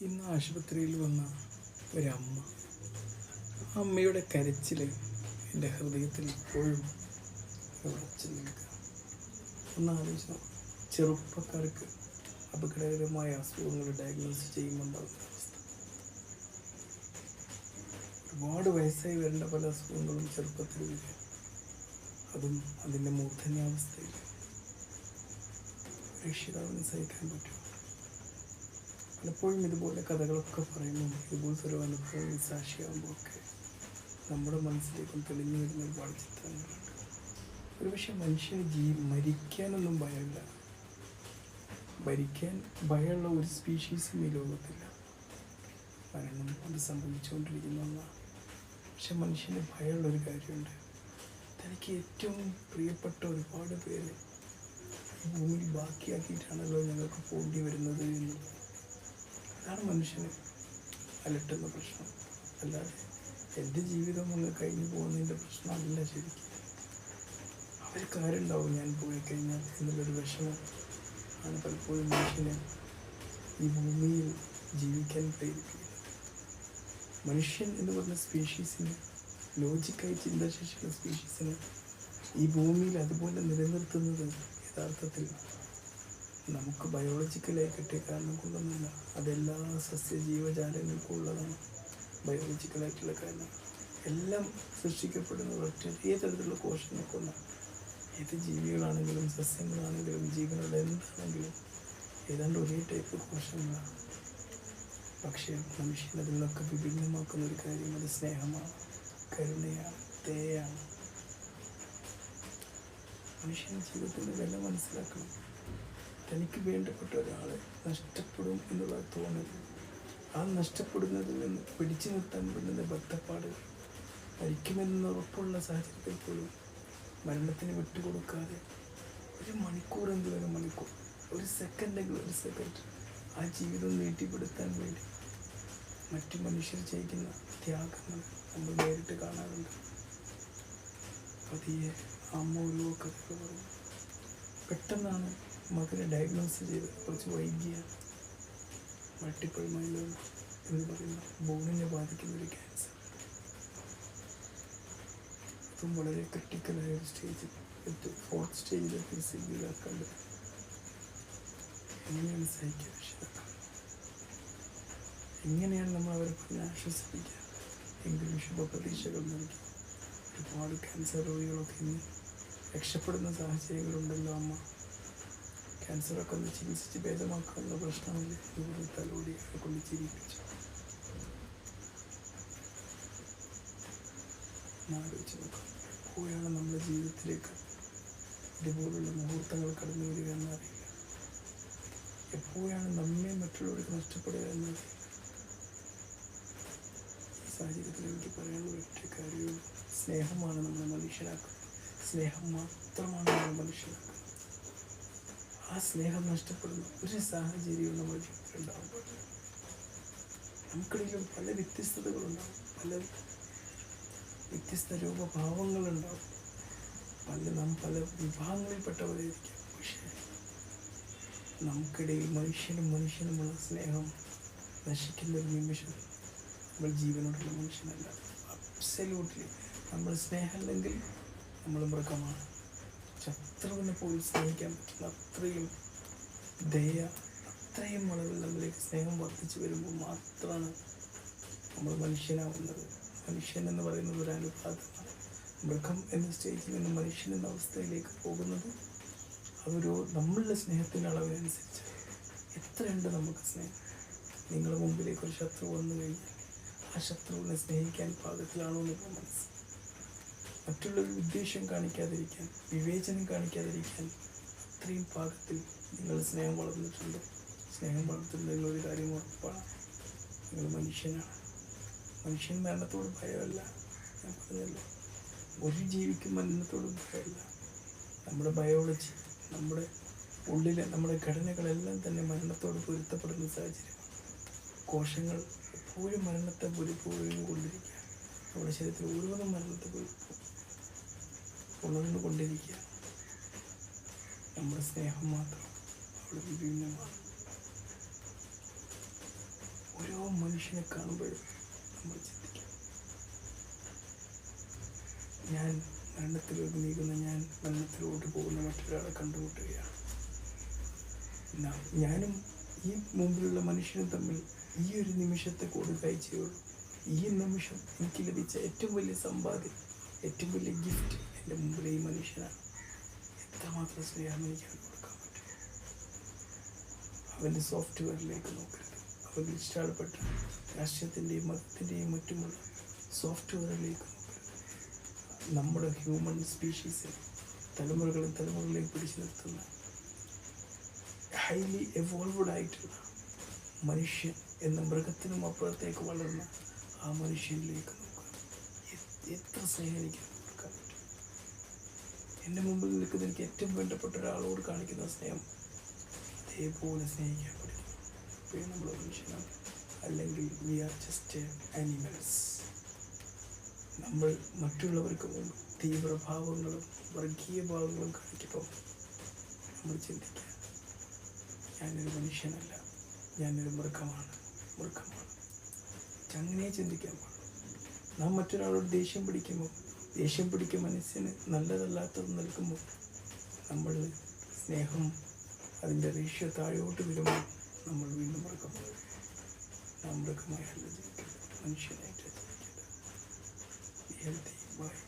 ഇന്ന് ആശുപത്രിയിൽ വന്ന ഒരമ്മ. അമ്മയുടെ കരച്ചിൽ എന്റെ ഹൃദയത്തിൽ ഇപ്പോഴും ഉറച്ചു നിൽക്കുക. ഒന്ന് ആലോചിച്ച് നോക്ക്. ചെറുപ്പക്കാർക്ക് അപകടകരമായ അസുഖങ്ങൾ ഡയഗ്നോസ് ചെയ്യുമ്പോൾ ഒരുപാട് വയസ്സായി വരേണ്ട പല അസുഖങ്ങളും ചെറുപ്പത്തിൽ അതും അതിന്റെ മൂർധന്യാവസ്ഥയിൽ. രക്ഷിതാവിന് സഹിക്കാൻ പറ്റും പലപ്പോഴും ഇതുപോലെ കഥകളൊക്കെ പറയുമ്പോൾ ഇതുപോലത്തെ ഒരു അനുഭവം സാക്ഷിയാകുമ്പോഴൊക്കെ നമ്മുടെ മനസ്സിലേക്കും തെളിഞ്ഞു വരുന്ന ഒരുപാട് ചിത്രങ്ങളുണ്ട്. ഒരുപക്ഷെ മനുഷ്യന് ജീ മരിക്കാനൊന്നും ഭയമില്ല. ഭരിക്കാൻ ഭയമുള്ള ഒരു സ്പീഷീസും ഈ ലോകത്തില്ല. മരണം അത് സംഭവിച്ചുകൊണ്ടിരിക്കുന്ന പക്ഷെ മനുഷ്യന് ഭയമുള്ള ഒരു കാര്യമുണ്ട്. തനിക്ക് ഏറ്റവും പ്രിയപ്പെട്ട ഒരുപാട് പേര് ഭൂമിയിൽ ബാക്കിയാക്കിയിട്ടാണല്ലോ ഞങ്ങൾക്ക് പോകേണ്ടി വരുന്നത് എന്ന്. അതാണ് മനുഷ്യന് അലട്ടുന്ന പ്രശ്നം. അല്ലാതെ എന്റെ ജീവിതം അങ്ങ് കഴിഞ്ഞു പോകുന്നതിന്റെ പ്രശ്നം അല്ല ശരിക്കും. അവർക്ക് ആരുണ്ടാവും ഞാൻ പോയി കഴിഞ്ഞാൽ എന്നുള്ളൊരു വിഷമം ആണ് പലപ്പോഴും മനുഷ്യനെ ഈ ഭൂമിയിൽ ജീവിക്കാൻ പ്രേരിപ്പിക്കുന്നത്. മനുഷ്യൻ എന്ന് പറഞ്ഞ സ്പീഷീസിന് ലോജിക്കായി ചിന്താശേഷിയുള്ള സ്പീഷീസിന് ഈ ഭൂമിയിൽ അതുപോലെ നിലനിർത്തുന്നത് യഥാർത്ഥത്തിൽ നമുക്ക് ബയോളജിക്കലായി കിട്ടിയ കാരണം കൊണ്ടൊന്നുമില്ല. അതെല്ലാ സസ്യ ജീവജാലങ്ങൾക്കും ഉള്ളതാണ് ബയോളജിക്കലായിട്ടുള്ള കാരണം. എല്ലാം സൃഷ്ടിക്കപ്പെടുന്ന ഒറ്റ ഏതരത്തിലുള്ള കോശങ്ങൾക്കൊന്നാണ് ഏത് ജീവികളാണെങ്കിലും സസ്യങ്ങളാണെങ്കിലും ജീവനുള്ള എന്താണെങ്കിലും ഏതാണ്ട് ഒരേ ടൈപ്പ് കോശങ്ങളാണ്. പക്ഷേ മനുഷ്യൻ അതിൽ നിന്നൊക്കെ വിഭിന്നമാക്കുന്ന ഒരു കാര്യം അത് സ്നേഹമാണ് കരുണയാണ് ദയാണ് മനുഷ്യൻ ജീവിതത്തിന്റെ വില മനസ്സിലാക്കണം. തനിക്ക് വേണ്ടപ്പെട്ട ഒരാളെ നഷ്ടപ്പെടും എന്നുള്ള തോന്നൽ. ആ നഷ്ടപ്പെടുന്നതിൽ നിന്ന് പിടിച്ചു നിർത്താൻ പറ്റുന്ന ബദ്ധപ്പാട് മരിക്കുമെന്ന് ഉറപ്പുള്ള സാഹചര്യത്തിൽ പോലും മരണത്തിന് വിട്ടുകൊടുക്കാതെ ഒരു മണിക്കൂർ ഒരു മണിക്കൂർ ഒരു സെക്കൻഡെങ്കിലും ഒരു സെക്കൻഡ് ആ ജീവിതം നീട്ടിപ്പെടുത്താൻ വേണ്ടി മറ്റു മനുഷ്യർ ചെയ്യുന്ന ത്യാഗങ്ങൾ നമ്മൾ നേരിട്ട് കാണാറുണ്ട്. പതിയെ അമ്മ ഓരോ കഥകൾ പറഞ്ഞു പെട്ടെന്നാണ് മകനെ ഡയഗ്നോസ് ചെയ്ത് കുറച്ച് വൈകിയ മൾട്ടിപ്പിൾ മൈലോ എന്ന് പറയുന്ന ബോണിനെ ബാധിക്കുന്ന ഒരു ക്യാൻസർ അതും വളരെ ക്രിട്ടിക്കലായ ഒരു സ്റ്റേജിൽ എത്തും. ഫോർത്ത് സ്റ്റേജിലെത്തി ഫിസിക്കലാക്കാണ്ട് എങ്ങനെയാണ് സഹിക്കുക പക്ഷേ എങ്ങനെയാണ് നമ്മൾ അവരെ പറഞ്ഞ് ആശ്വസിപ്പിക്കുക എങ്കിലും ശുഭപ്രതീക്ഷകൾ നൽകി. ഒരുപാട് ക്യാൻസർ രോഗികളൊക്കെ ഇന്ന് രക്ഷപ്പെടുന്ന സാഹചര്യങ്ങളുണ്ടല്ലോ അമ്മ. ക്യാൻസറൊക്കെ ഒന്ന് ചികിത്സിച്ച് ഭേദമാക്കുന്ന പ്രശ്നമില്ല ഇതുപോലെ തലോടി അവരെ കൊണ്ട് ചിരിപ്പിച്ചു എപ്പോഴാണ് നമ്മുടെ ജീവിതത്തിലേക്ക് ഇതുപോലുള്ള മുഹൂർത്തങ്ങൾ കടന്നു വരിക എന്നറിയില്ല എപ്പോഴാണ് നമ്മെ മറ്റുള്ളവർക്ക് നഷ്ടപ്പെടുക എന്നറിയില്ല ഈ സാഹചര്യത്തിൽ എനിക്ക് പറയാനുള്ള ഒറ്റ കാര്യവും സ്നേഹമാണ് നമ്മളെ മനുഷ്യരാക്കുന്നത്. സ്നേഹം മാത്രമാണ് നമ്മളെ മനുഷ്യനാക്കുന്നത് ആ സ്നേഹം നഷ്ടപ്പെടുന്ന ഒരു സാഹചര്യവും നമ്മുടെ ജീവിതത്തിൽ ഉണ്ടാവാൻ പാടില്ല. നമുക്കിടയിലും പല വ്യത്യസ്തതകളുണ്ടാവും പല വ്യത്യസ്ത രൂപഭാവങ്ങളുണ്ടാവും പല നാം പല വിഭാഗങ്ങളിൽപ്പെട്ടവരായിരിക്കാം. പക്ഷേ നമുക്കിടയിൽ മനുഷ്യനും മനുഷ്യനുമുള്ള സ്നേഹം നശിക്കുന്ന ഒരു നിമിഷം നമ്മൾ ജീവനോടുള്ള മനുഷ്യനല്ല. അബ്സല്യൂട്ട്ലി നമ്മൾ സ്നേഹമില്ലെങ്കിൽ നമ്മൾ മൃഗമാണ്. ശത്രുവിനെ പോലും സ്നേഹിക്കാൻ പറ്റുന്ന അത്രയും ദയ അത്രയും അളവിൽ നമ്മളിലേക്ക് സ്നേഹം വർദ്ധിച്ചു വരുമ്പോൾ മാത്രമാണ് നമ്മൾ മനുഷ്യനാവുന്നത്. മനുഷ്യൻ എന്ന് പറയുന്നത് ഒരു അനുപാതമാണ്. മൃഗം എന്ന സ്റ്റേജിൽ നിന്ന് മനുഷ്യൻ എന്ന അവസ്ഥയിലേക്ക് പോകുന്നത് അതൊരു നമ്മളുടെ സ്നേഹത്തിന്റെ അളവിനനുസരിച്ച് എത്രയുണ്ട് നമുക്ക് സ്നേഹം? നിങ്ങളുടെ മുമ്പിലേക്ക് ഒരു ശത്രു വന്നു കഴിഞ്ഞാൽ ആ ശത്രുവിനെ സ്നേഹിക്കാൻ പാകത്തിലാണോ എന്ന് മനസ്സ് മറ്റുള്ളൊരു ഉദ്ദേശം കാണിക്കാതിരിക്കാൻ വിവേചനം കാണിക്കാതിരിക്കാൻ അത്രയും പാകത്തിൽ നിങ്ങൾ സ്നേഹം വളർന്നിട്ടുണ്ട്. സ്നേഹം വളർത്തുന്നത് ഒരു കാര്യം ഉറപ്പാണ്. നിങ്ങൾ മനുഷ്യനാണ്. മനുഷ്യൻ മരണത്തോട് ഭയമല്ല. ഞാൻ പറഞ്ഞല്ലോ. ഒരു ജീവിക്കും മരണത്തോട് ഭയമല്ല. നമ്മുടെ ബയോളജി നമ്മുടെ ഉള്ളിലെ നമ്മുടെ ഘടനകളെല്ലാം തന്നെ മരണത്തോട് പൊരുത്തപ്പെടുന്ന സാഹചര്യം കോശങ്ങൾ എപ്പോഴും മരണത്തെ പൊരുപ്പോഴും കൊണ്ടിരിക്കുക നമ്മുടെ ശരീരത്തിൽ ഓരോന്നും മരണത്തെ പൊരുപ്പും ഉണർന്നു കൊണ്ടിരിക്കുക നമ്മുടെ സ്നേഹം മാത്രം അവിടെ വിഭിന്നമാണ്. മനുഷ്യനെ കാണുമ്പോഴും നമ്മൾ ചിന്തിക്കാം. ഞാൻ മരണത്തിലേക്ക് നീങ്ങുന്ന ഞാൻ മരണത്തിലോട്ട് പോകുന്ന മറ്റൊരാളെ കണ്ടുമുട്ടുകയാണ്. ഞാനും ഈ മുമ്പിലുള്ള മനുഷ്യനും തമ്മിൽ ഈ ഒരു നിമിഷത്തെ കൂടുതൽ ചെയ്യുള്ളൂ ഈ നിമിഷം എനിക്ക് ലഭിച്ച ഏറ്റവും വലിയ സമ്പാദ്യം ഏറ്റവും വലിയ ഗിഫ്റ്റ് എന്റെ മുമ്പിലെ ഈ മനുഷ്യന് എത്രമാത്രം സ്നേഹം എനിക്ക് അവന് കൊടുക്കാൻ പറ്റും? അവന്റെ സോഫ്റ്റ്വെയറിലേക്ക് നോക്കരുത്. അവൻ ഇഷ്ടപ്പെട്ട രാഷ്ട്രീയത്തിന്റെയും മതത്തിന്റെയും മറ്റുമുള്ള സോഫ്റ്റ്വെയറിലേക്ക് നോക്കരുത്. നമ്മുടെ ഹ്യൂമൻ സ്പീഷീസിൽ തലമുറകളും തലമുറകളെയും പിടിച്ചു നിർത്തുന്ന ഹൈലി എവോൾവഡ് ആയിട്ടുള്ള മനുഷ്യൻ എന്ന മൃഗത്തിനും അപ്പുറത്തേക്ക് വളർന്ന ആ മനുഷ്യനിലേക്ക് നോക്കുക എത്ര സ്നേഹം എനിക്ക് കൊടുക്കാൻ പറ്റും എന്റെ മുമ്പിൽ നിൽക്കുന്ന എനിക്ക് ഏറ്റവും വേണ്ടപ്പെട്ട ഒരാളോട് കാണിക്കുന്ന സ്നേഹം അതേപോലെ സ്നേഹിക്കാൻ പഠിക്കും നമ്മൾ മനുഷ്യനാണ്. അല്ലെങ്കിൽ വി ആർ ജസ്റ്റ് ആനിമൽസ് നമ്മൾ മറ്റുള്ളവർക്ക് മുമ്പ് തീവ്രഭാവങ്ങളും വർഗീയ ഭാവങ്ങളും കാണിക്കുമ്പോൾ നമ്മൾ ചിന്തിക്കുക ഞാനൊരു മനുഷ്യനല്ല. ഞാനൊരു മൃഗമാണ്. മൃഗമാണ്. അങ്ങനെ ചിന്തിക്കാൻ പാടുള്ളൂ. നാം മറ്റൊരാളോട് ദേഷ്യം പിടിക്കുമ്പോൾ ദേഷ്യം പിടിക്കും മനസ്സിന്. നല്ലതല്ലാത്തത് നൽകുമ്പോൾ നമ്മൾ സ്നേഹം അതിന്റെ റേഷ്യ താഴോട്ട് വരുമ്പോൾ നമ്മൾ വീണ്ടും മൃഗം നാം മൃഗമായല്ല ജീവിക്കുന്നത് മനുഷ്യനായിട്ട് ജീവിക്കുന്നത്. Healthy by